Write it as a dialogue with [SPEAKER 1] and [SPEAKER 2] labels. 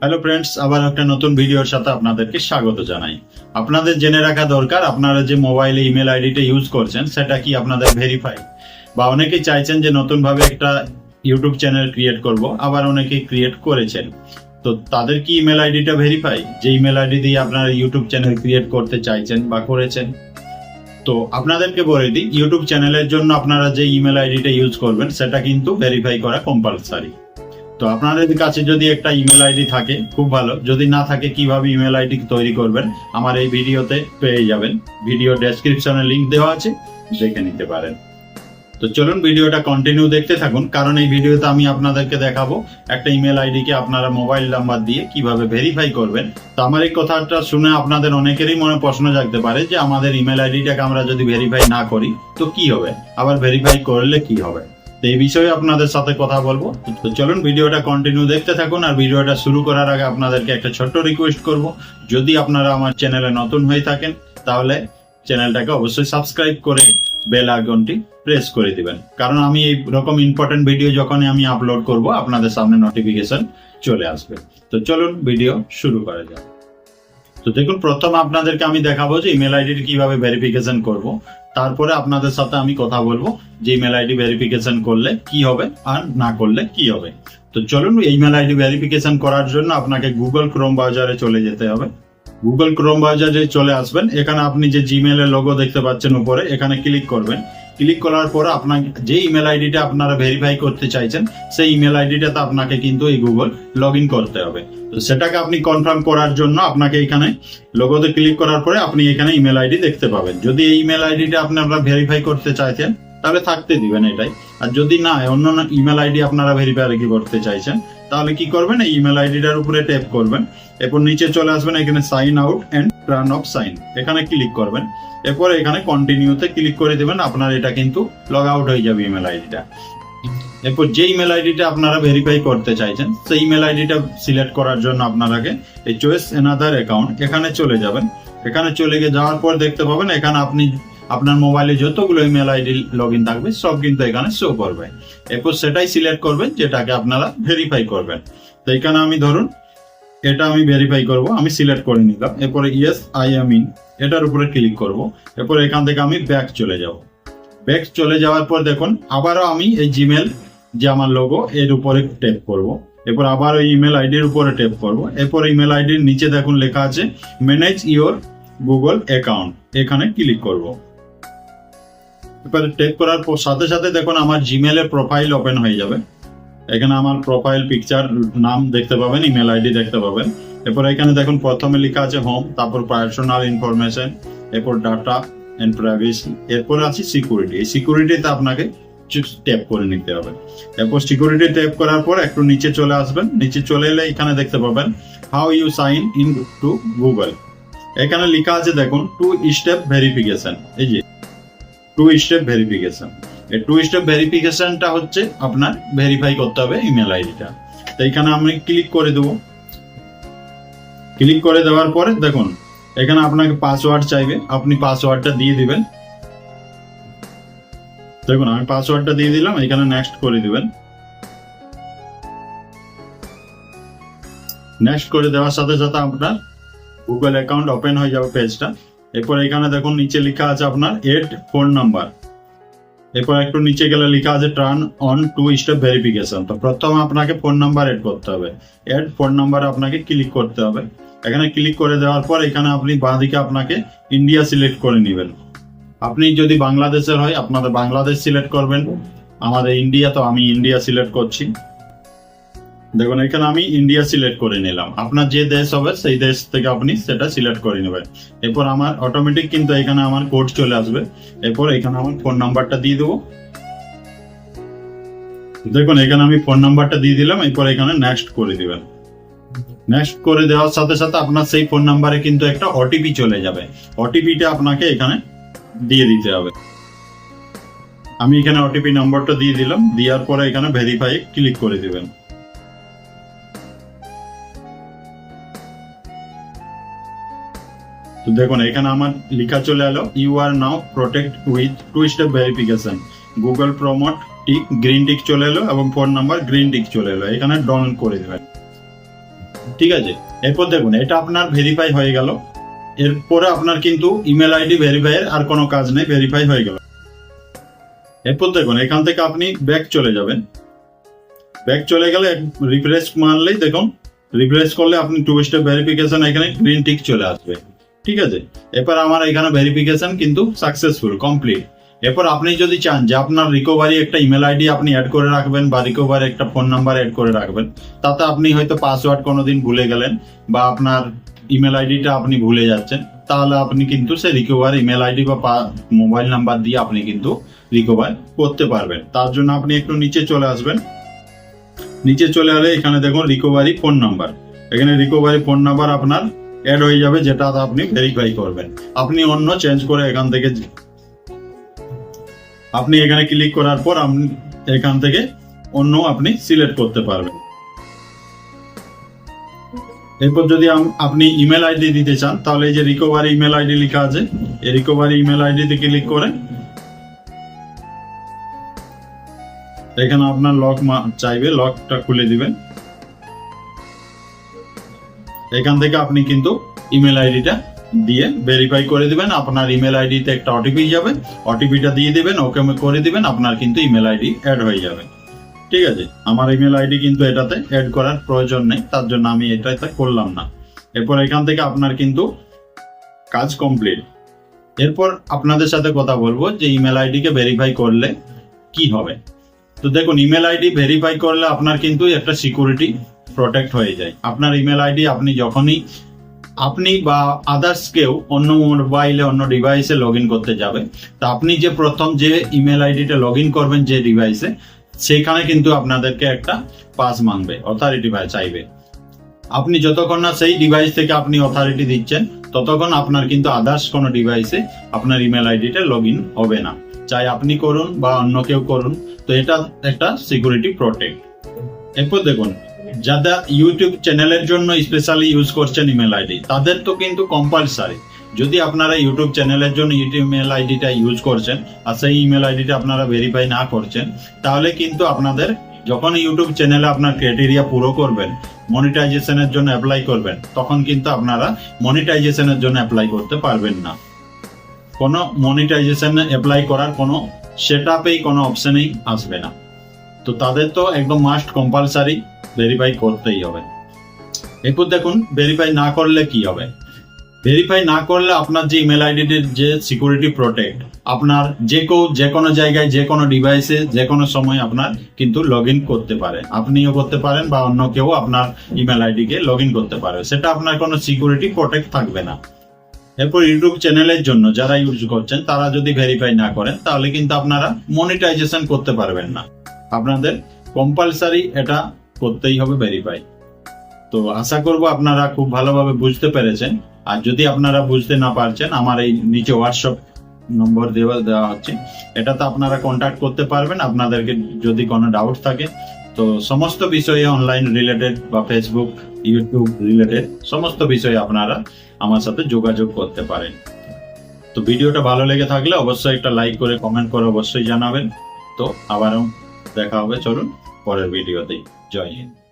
[SPEAKER 1] Hello friends আবার একটা নতুন ভিডিওর সাথে আপনাদেরকে স্বাগত জানাই। আপনাদের জেনে রাখা দরকার, আপনারা যে মোবাইলে ইমেল আইডিটা ইউজ করছেন, সেটা কি আপনাদের ভেরিফাই বা অনেকেই চাইছেন যে নতুনভাবে একটা ইউটিউব চ্যানেল ক্রিয়েট করব, আবার অনেকেই ক্রিয়েট করেছেন। তো তাদের কি ইমেল আইডিটা ভেরিফাই যে ইমেল আইডি দিয়ে আপনারা ইউটিউব চ্যানেল ক্রিয়েট করতে চাইছেন বা করেছেন। তো আপনাদেরকে বলে দিই ইউটিউব চ্যানেলের জন্য আপনারা যে ইমেল আইডিটা ইউজ করবেন, সেটা কিন্তু ভেরিফাই করা কম্পালসারি তো আপনাদের কাছে যদি একটা ইমেল আইডি থাকে, খুব ভালো। যদি না থাকে, কীভাবে ইমেল আইডি তৈরি করবেন, আমার এই ভিডিওতে পেয়ে যাবেন। ভিডিও ডেসক্রিপশনে লিংক দেওয়া আছে, দেখে নিতে পারেন। তো চলুন ভিডিওটা কন্টিনিউ দেখতে থাকুন, কারণ এই ভিডিওতে আমি আপনাদেরকে দেখাবো একটা ইমেল আইডিকে আপনারা মোবাইল নাম্বার দিয়ে কীভাবে ভেরিফাই করবেন। তো আমার এই কথাটা শুনে আপনাদের অনেকেরই মনে প্রশ্ন জাগতে পারে যে, আমাদের ইমেল আইডিটাকে আমরা যদি ভেরিফাই না করি, তো কি হবে? আবার ভেরিফাই করলে কি হবে? তো এই বিষয়ে আপনাদের সাথে কথা বলব। তো চলুন ভিডিওটা কন্টিনিউ দেখতে থাকুন আর ভিডিওটা শুরু করার আগে আপনাদেরকে একটা ছোট্ট রিকোয়েস্ট করব। যদি আপনারা আমার চ্যানেলে নতুন হয়ে থাকেন, তাহলে চ্যানেলটাকে অবশ্যই সাবস্ক্রাইব করে বেল আইকনটি প্রেস করে দিবেন। কারণ আমি এই রকম ইম্পর্টেন্ট ভিডিও যখন আমি আপলোড করব, আপনাদের সামনে নোটিফিকেশন চলে আসবে। তো চলুন ভিডিও শুরু করা যাক। তো দেখুন, প্রথম আপনাদেরকে আমি দেখাবো যে ইমেল আইডি কীভাবে ভেরিফিকেশন করব। তারপরে আপনাদের সাথে আমি কথা বলব যে ইমেল আইডি ভেরিফিকেশন করলে কি হবে আর না করলে কি হবে। তো চলুন ইমেল আইডি ভেরিফিকেশন করার জন্য আপনাকে গুগল ক্রোম ব্রাউজারে চলে যেতে হবে। গুগল ক্রোম ব্রাউজারে চলে আসবেন। এখানে আপনি যে জিমেল এর লোগো দেখতে পাচ্ছেন উপরে, এখানে ক্লিক করবেন। ক্লিক করার পর আপনার যে ইমেল আইডিটা আপনারা ভেরিফাই করতে চাইছেন, সেই ইমেল আইডিটাতে আপনাকে কিন্তু এই গুগল লগ করতে হবে। সেটাকে আপনি কনফার্ম করার জন্য আপনাকে এখানে লোগোতে ক্লিক করার পরে আপনি এখানে ইমেল আইডি দেখতে পাবেন। যদি এই ইমেল আইডিটা আপনি আপনারা ভেরিফাই করতে চাইছেন, তাহলে থাকতে দিবেন এটাই। আর যদি না, অন্য ইমেল আইডি আপনারা ভেরিফাই আর কি করতে চাইছেন, তাহলে কি করবেন? এই ইমেল আইডিটার উপরে ট্যাপ করবেন। এরপর নিচে চলে আসবেন এখানে sign out and run of sign এখানে ক্লিক করবেন। এরপর এখানে কন্টিনিউতে ক্লিক করে দেবেন, আপনার এটা কিন্তু লগ আউট হয়ে যাবে ইমেল আইডিটা এরপর যে ইমেল আইডিটা আপনারা ভেরিফাই করতে চাইছেন, সেই ইমেল আইডিটা সিলেক্ট করার জন্য আপনারাকে এই চয়েস এনাদার অ্যাকাউন্ট এখানে চলে যাবেন। এখানে চলে গিয়ে যাওয়ার পর দেখতে পাবেন, এখানে আপনি আপনার মোবাইলে যতগুলো ইমেল আইডি লগ ইন থাকবে, সব কিন্তু এখানে শো করবে। এরপর সেটাই সিলেক্ট করবেন, যেটাকে আপনারা ভেরিফাই করবেন। তো এখানে আমি ধরুন, এটা আমি ভেরিফাই করব, আমি সিলেক্ট করে নিলাম, এরপরে ইয়েস আই এম ইন এটার উপরে ক্লিক করব, এরপর এখান থেকে আমি ব্যাক চলে যাব। ব্যাক চলে যাওয়ার পর দেখুন, আবারও আমি এই জিমেল যে আমার লোগো এর উপরে ট্যাপ করব। এরপর আবার ওই ইমেল আইডির উপরে ট্যাপ করব। এরপর ইমেল আইডির নিচে দেখুন লেখা আছে ম্যানেজ ইওর গুগল অ্যাকাউন্ট এখানে ক্লিক করব। এরপরে ট্যাপ করার পর সাথে সাথে দেখুন আমার জিমেল এর প্রোফাইল ওপেন হয়ে যাবে। এখানে আমার প্রোফাইল পিকচার নাম দেখতে পাবেন ইমেল আইডি দেখতে পাবেন। এরপর এখানে দেখুন প্রথমে লেখা আছে হোম তারপর পার্সোনাল ইনফরমেশন এরপর ডাটা এন্ড প্রাইভেসি এরপর আছে সিকিউরিটি এই সিকিউরিটিতে আপনাকে ট্যাপ করে নিতে হবে। এরপর সিকিউরিটি ট্যাপ করার পর একটু নিচে চলে আসবেন। নিচে চলে এলে এখানে দেখতে পাবেন how you sign in to Google এখানে লেখা আছে দেখুন টু স্টেপ ভেরিফিকেশন এই যে টু স্টেপ ভেরিফিকেশন এই টু স্টেপ ভেরিফিকেশনটা হচ্ছে আপনার ভেরিফাই করতে হবে ইমেল আইডিটা। তো এখানে আমি ক্লিক করে দেবো। ক্লিক করে দেওয়ার পরে দেখুন, এখানে আপনাকে পাসওয়ার্ড চাইবে। আপনি পাসওয়ার্ডটা দিয়ে দিবেন। দেখুন, আমি পাসওয়ার্ডটা দিয়ে দিলাম, এখানে নেক্সট করে দিবেন। নেক্সট করে দেওয়ার সাথে সাথে আপনার গুগল অ্যাকাউন্ট ওপেন হয়ে যাবে পেজটা এরপর এখানে দেখুন, নিচে লেখা আছে আপনার এড ফোন নাম্বার এরপর একটু নিচে গেলে লেখা আছে turn on two step verification তো প্রথমে আপনাকে ফোন নাম্বার এড করতে হবে। এড ফোন নাম্বারে আপনাকে ক্লিক করতে হবে। এখানে ক্লিক করে দেওয়ার পর এখানে আপনি বাঁদিকে আপনাকে ইন্ডিয়া সিলেক্ট করে নেবেন। আপনি যদি বাংলাদেশের হয়, আপনাদের বাংলাদেশ সিলেক্ট করবেন। আমাদের ইন্ডিয়া তো আমি ইন্ডিয়া সিলেক্ট করছি। দেখুন, এখানে আমি ইন্ডিয়া সিলেক্ট করে নিলাম। আপনার যে দেশ হবে, সেই দেশ থেকে আপনি সেটা সিলেক্ট করে নেবেন। এরপর আমার অটোমেটিক কিন্তু এখানে আমার কোড চলে আসবে। এরপর এখানে আমার ফোন নাম্বারটা দিয়ে দেবো। দেখুন, এখানে আমি ফোন নাম্বারটা দিয়ে দিলাম। এরপর এখানে নেক্সট করে দিবেন। নেক্সট করে দেওয়ার সাথে সাথে আপনার সেই ফোন নাম্বারে কিন্তু একটা ওটিপি চলে যাবে। ওটিপিটা আপনাকে এখানে দিয়ে দিতে হবে। আমি এখানে ওটিপি নাম্বারটা দিয়ে দিলাম, দেওয়ার পরে এখানে ভেরিফাই ক্লিক করে দিবেন। তো দেখুন, এখানে আমার লেখা চলে এলো you are now protect with two step verification Google promote tick green tick চলে এলো এবং ফোন নাম্বার গ্রিন টিক চলে এলো। এখানে ডাউন করে দেবেন। ঠিক আছে? এরপর দেখুন, এটা আপনার ভেরিফাই হয়ে গেল। এরপরে আপনার কিন্তু ইমেল আইডি ভেরিফাইয়ের আর কোনো কাজ নেই ভেরিফাই হয়ে গেল। এরপর দেখুন, এখান থেকে আপনি ব্যাক চলে যাবেন। ব্যাক চলে গেলে রিফ্রেশ মারলেই দেখুন রিফ্রেশ করলে আপনি টু স্টেপ ভেরিফিকেশন এখানে গ্রিন টিক চলে আসবে। ঠিক আছে? এরপর আমার এখানে ভেরিফিকেশন কিন্তু সাকসেসফুল কমপ্লিট এরপর আপনি যদি চান যে আপনার রিকোভারি একটা ইমেল আইডি আপনি অ্যাড করে রাখবেন বা রিকোভারি একটা ফোন নাম্বার অ্যাড করে রাখবেন, তাতে আপনি হয়তো পাসওয়ার্ড কোনোদিন ভুলে গেলেন বা আপনার ইমেল আইডিটা আপনি ভুলে যাচ্ছেন, তাহলে আপনি কিন্তু সে রিকভার ইমেল আইডি বা মোবাইল নাম্বার দিয়ে আপনি কিন্তু রিকভার করতে পারবেন। তার জন্য আপনি একটু নিচে চলে আসবেন। নিচে চলে এলে এখানে দেখুন রিকভারি ফোন নাম্বার এখানে রিকভারি ফোন নাম্বার আপনার অ্যাড হয়ে যাবে, যেটা আপনি ভেরিফাই করবেন। আপনি অন্য চেঞ্জ করে এখান থেকে, আপনি এখানে ক্লিক করার পর আপনি এখান থেকে অন্য আপনি সিলেক্ট করতে পারবেন। এরপর যদি আপনি ইমেল আইডি দিতে চান, তাহলে এই যে রিকভারি ইমেল আইডি লেখা আছে, এই রিকভারি ইমেল আইডিতে ক্লিক করে, এখানে আপনার লক চাইবে লকটা খুলে দিবেন। এখান থেকে আপনি কিন্তু ইমেল আইডিটা দিয়ে ভেরিফাই করে দিবেন, আপনার ইমেল আইডিতে একটা ওটিপি যাবে ওটিপিটা দিয়ে দিবেন ওকে করে দিবেন, আপনার কিন্তু ইমেল আইডি অ্যাড হয়ে যাবে। ঠিক আছে, আমার ইমেল আইডি কিন্তু এটাতে অ্যাড করার প্রয়োজন নেই, তার জন্য আমি এটাতে করলাম না। এরপর এখান থেকে আপনার কিন্তু কাজ কমপ্লিট এরপর আপনাদের সাথে কথা বলব যে ইমেল আইডিকে ভেরিফাই করলে কি হবে। তো দেখুন ইমেল আইডি ভেরিফাই করলে আপনার কিন্তু একটা সিকিউরিটি প্রোটেক্ট হয়ে যায়। আপনার ইমেল আইডি আপনি যখনই, আপনি বা আদার্স কেউ অন্য মোবাইলে অন্য ডিভাইসে লগ করতে যাবে তা আপনি যে প্রথম যে ইমেল আইডিটা লগ করবেন যে ডিভাইসে সেখানে কিন্তু আপনাদেরকে একটা পাস মাংবে অথরিটি চাইবে। আপনি যতক্ষণ না সেই ডিভাইস থেকে আপনি অথরিটি দিচ্ছেন, ততক্ষণ আপনার কিন্তু আদার্স কোনো ডিভাইসে আপনার ইমেল আইডিটা লগ ইন হবে না। চাই আপনি করুন বা অন্য কেউ করুন, তো এটা একটা সিকিউরিটি প্রোটেক্ট এরপর দেখুন, যারা ইউটিউব চ্যানেলের জন্য স্পেশালি ইউজ করছেন ইমেল আইডি তাদের তো কিন্তু কম্পালসারি যদি আপনারা ইউটিউব চ্যানেলের জন্য ইমেল আইডিটা ইউজ করছেন আর সেই ইমেল আইডিটা আপনারা ভেরিফাই না করছেন, তাহলে কিন্তু আপনাদের যখন ইউটিউব চ্যানেলে আপনার ক্রাইটেরিয়া পুরো করবেন মনিটাইজেশনের জন্য অ্যাপ্লাই করবেন, তখন কিন্তু আপনারা মনিটাইজেশনের জন্য অ্যাপ্লাই করতে পারবেন না। কোনো মনিটাইজেশন অ্যাপ্লাই করার কোনো সেট আপেই কোনো অপশানেই আসবে না। তো তাদের তো একদম মাস্ট কম্পালসারি ভেরিফাই করতেই হবে। এরপর দেখুন ভেরিফাই না করলে কি হবে? ভেরিফাই না করলে আপনার যে ইমেল আইডিটির যে সিকিউরিটি প্রোটেক্ট আপনার যে কেউ যে কোনো জায়গায়, যে কোনো ডিভাইসে যে কোনো সময় আপনার কিন্তু লগ করতে পারে। আপনিও করতে পারেন বা অন্য কেউ আপনার ইমেল আইডিকে লগ করতে পারে। সেটা আপনার কোনো সিকিউরিটি প্রোটেক্ট থাকবে না। এরপর ইউটিউব চ্যানেলের জন্য যারা ইউজ করছেন, তারা যদি ভেরিফাই না করেন, তাহলে কিন্তু আপনারা মনিটাইজেশন করতে পারবেন না। আপনাদের কম্পালসারি এটা করতেই হবে ভেরিফাই তো আশা করব আপনারা খুব ভালোভাবে বুঝতে পেরেছেন। আর যদি আপনারা বুঝতে না পারছেন, আমার এই নিচে হোয়াটসঅ্যাপ নম্বর দেওয়া দেওয়া হচ্ছে। এটাতে আপনারা কন্ট্যাক্ট করতে পারবেন। আপনাদেরকে যদি কোনো ডাউট থাকে, তো সমস্ত বিষয়ে অনলাইন রিলেটেড বা ফেসবুক ইউটিউব রিলেটেড সমস্ত বিষয়ে আপনারা আমার সাথে যোগাযোগ করতে পারেন। তো ভিডিওটা ভালো লেগে থাকলে অবশ্যই একটা লাইক করে কমেন্ট করে অবশ্যই জানাবেন। তো আবারও দেখা হবে, চলুন পরের ভিডিওতেই জয় হিন্দ।